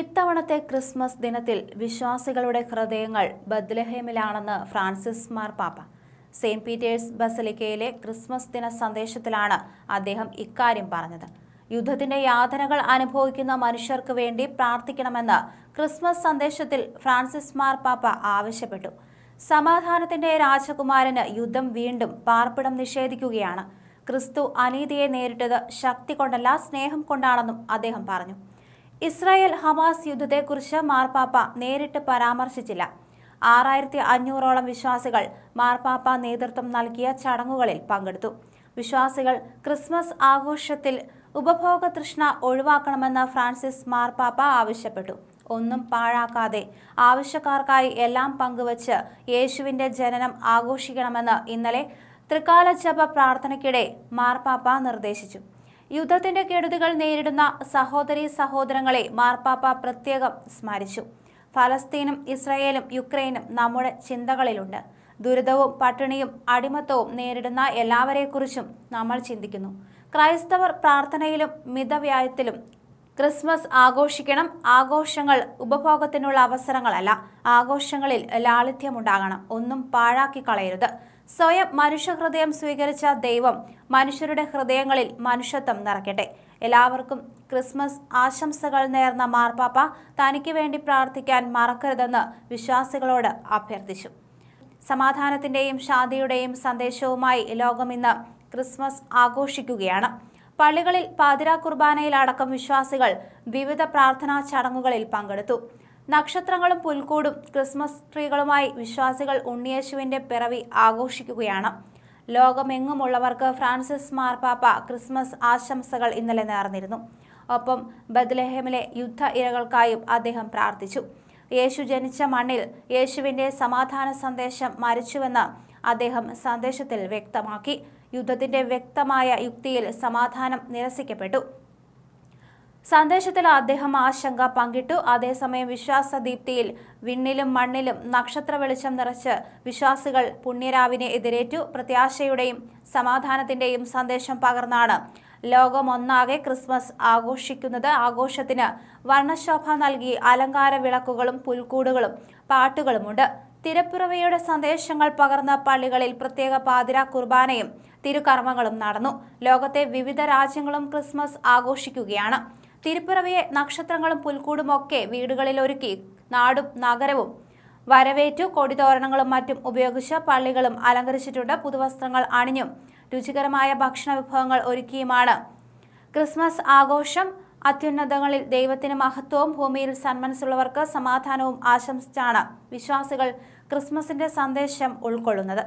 ഇത്തവണത്തെ ക്രിസ്മസ് ദിനത്തിൽ വിശ്വാസികളുടെ ഹൃദയങ്ങൾ ബദ്ലഹേമിലാണെന്ന് ഫ്രാൻസിസ് മാർപ്പാപ്പ സെയിന്റ് പീറ്റേഴ്സ് ബസലിക്കയിലെ ക്രിസ്മസ് ദിന സന്ദേശത്തിലാണ് അദ്ദേഹം ഇക്കാര്യം പറഞ്ഞത്. യുദ്ധത്തിന്റെ യാതനകൾ അനുഭവിക്കുന്ന മനുഷ്യർക്ക് വേണ്ടി പ്രാർത്ഥിക്കണമെന്ന് ക്രിസ്മസ് സന്ദേശത്തിൽ ഫ്രാൻസിസ് മാർപ്പാപ്പ ആവശ്യപ്പെട്ടു. സമാധാനത്തിന്റെ രാജകുമാരന് യുദ്ധം വീണ്ടും പാർപ്പിടം നിഷേധിക്കുകയാണ്. ക്രിസ്തു അനീതിയെ നേരിട്ടത് ശക്തി കൊണ്ടല്ല സ്നേഹം കൊണ്ടാണെന്നും അദ്ദേഹം പറഞ്ഞു. ഇസ്രായേൽ ഹമാസ് യുദ്ധത്തെക്കുറിച്ച് മാർപ്പാപ്പ നേരിട്ട് പരാമർശിച്ചില്ല. ആറായിരത്തി അഞ്ഞൂറോളം വിശ്വാസികൾ മാർപ്പാപ്പ നേതൃത്വം നൽകിയ ചടങ്ങുകളിൽ പങ്കെടുത്തു. വിശ്വാസികൾ ക്രിസ്മസ് ആഘോഷത്തിൽ ഉപഭോഗ തൃഷ്ണ ഒഴിവാക്കണമെന്ന് ഫ്രാൻസിസ് മാർപ്പാപ്പ ആവശ്യപ്പെട്ടു. ഒന്നും പാഴാക്കാതെ ആവശ്യക്കാർക്കായി എല്ലാം പങ്കുവച്ച് യേശുവിന്റെ ജനനം ആഘോഷിക്കണമെന്ന് ഇന്നലെ ത്രികാല ജപ പ്രാർത്ഥനയ്ക്കിടെ മാർപ്പാപ്പ നിർദ്ദേശിച്ചു. യുദ്ധത്തിന്റെ കെടുതികൾ നേരിടുന്ന സഹോദരി സഹോദരങ്ങളെ മാർപ്പാപ്പ പ്രത്യേകം സ്മരിച്ചു. ഫലസ്തീനും ഇസ്രയേലും യുക്രൈനും നമ്മുടെ ചിന്തകളിലുണ്ട്. ദുരിതവും പട്ടിണിയും അടിമത്തവും നേരിടുന്ന എല്ലാവരെക്കുറിച്ചും നമ്മൾ ചിന്തിക്കുന്നു. ക്രൈസ്തവർ പ്രാർത്ഥനയിലും മിതവ്യായത്തിലും ക്രിസ്മസ് ആഘോഷിക്കണം. ആഘോഷങ്ങൾ ഉപഭോഗത്തിനുള്ള അവസരങ്ങളല്ല. ആഘോഷങ്ങളിൽ ലാളിത്യമുണ്ടാകണം. ഒന്നും പാഴാക്കി കളയരുത് സ്വയം മനുഷ്യഹൃദയം സ്വീകരിച്ച ദൈവം മനുഷ്യരുടെ ഹൃദയങ്ങളിൽ മനുഷ്യത്വം നിറയ്ക്കട്ടെ. എല്ലാവർക്കും ക്രിസ്മസ് ആശംസകൾ നേർന്ന മാർപ്പാപ്പ തനിക്ക് വേണ്ടി പ്രാർത്ഥിക്കാൻ മറക്കരുതെന്ന് വിശ്വാസികളോട് അഭ്യർത്ഥിച്ചു. സമാധാനത്തിന്റെയും ശാന്തിയുടെയും സന്ദേശവുമായി ലോകം ഇന്ന് ക്രിസ്മസ് ആഘോഷിക്കുകയാണ്. പള്ളികളിൽ പാതിരാ കുർബാനയിലടക്കം വിശ്വാസികൾ വിവിധ പ്രാർത്ഥനാ ചടങ്ങുകളിൽ പങ്കെടുത്തു. നക്ഷത്രങ്ങളും പുൽക്കൂടും ക്രിസ്മസ് ട്രീകളുമായി വിശ്വാസികൾ ഉണ്ണിയേശുവിന്റെ പിറവി ആഘോഷിക്കുകയാണ്. ലോകമെങ്ങുമുള്ളവർക്ക് ഫ്രാൻസിസ് മാർപ്പാപ്പ ക്രിസ്മസ് ആശംസകൾ ഇന്നലെ നേർന്നിരുന്നു. ഒപ്പം ബദ്ലഹേമിലെ യുദ്ധ ഇരകൾക്കായും അദ്ദേഹം പ്രാർത്ഥിച്ചു. യേശു ജനിച്ച മണ്ണിൽ യേശുവിന്റെ സമാധാന സന്ദേശം മരിച്ചുവെന്ന് അദ്ദേഹം സന്ദേശത്തിൽ വ്യക്തമാക്കി. യുദ്ധത്തിന്റെ വ്യക്തമായ യുക്തിയിൽ സമാധാനം നിരസിക്കപ്പെട്ടു. സന്ദേശത്തിൽ അദ്ദേഹം ആശങ്ക പങ്കിട്ടു. അതേസമയം വിശ്വാസദീപ്തിയിൽ വിണ്ണിലും മണ്ണിലും നക്ഷത്ര വെളിച്ചം നിറച്ച് വിശ്വാസികൾ പുണ്യരാവിനെ എതിരേറ്റു. പ്രത്യാശയുടെയും സമാധാനത്തിന്റെയും സന്ദേശം പകർന്നാണ് ലോകമൊന്നാകെ ക്രിസ്മസ് ആഘോഷിക്കുന്നത്. ആഘോഷത്തിന് വർണശോഭ നൽകി അലങ്കാര വിളക്കുകളും പുൽക്കൂടുകളും പാട്ടുകളുമുണ്ട്. തിരപ്പുറവയുടെ സന്ദേശങ്ങൾ പകർന്ന പള്ളികളിൽ പ്രത്യേക പാതിര കുർബാനയും തിരുകർമ്മങ്ങളും നടന്നു. ലോകത്തെ വിവിധ രാജ്യങ്ങളും ക്രിസ്മസ് ആഘോഷിക്കുകയാണ്. തിരുപ്പിറവിയെ നക്ഷത്രങ്ങളും പുൽക്കൂടും ഒക്കെ വീടുകളിൽ ഒരുക്കി നാടും നഗരവും വരവേറ്റു. കൊടിതോരണങ്ങളും മറ്റും ഉപയോഗിച്ച് പള്ളികളും അലങ്കരിച്ചിട്ടുണ്ട്. പുതുവസ്ത്രങ്ങൾ അണിഞ്ഞും രുചികരമായ ഭക്ഷണ വിഭവങ്ങൾ ഒരുക്കിയുമാണ്. ക്രിസ്മസ് ആഘോഷം അത്യുന്നതങ്ങളിൽ ദൈവത്തിന് മഹത്വവും ഭൂമിയിൽ സന്മനസ്സുള്ളവർക്ക് സമാധാനവും ആശംസിച്ചാണ് വിശ്വാസികൾ ക്രിസ്മസിന്റെ സന്ദേശം ഉൾക്കൊള്ളുന്നത്.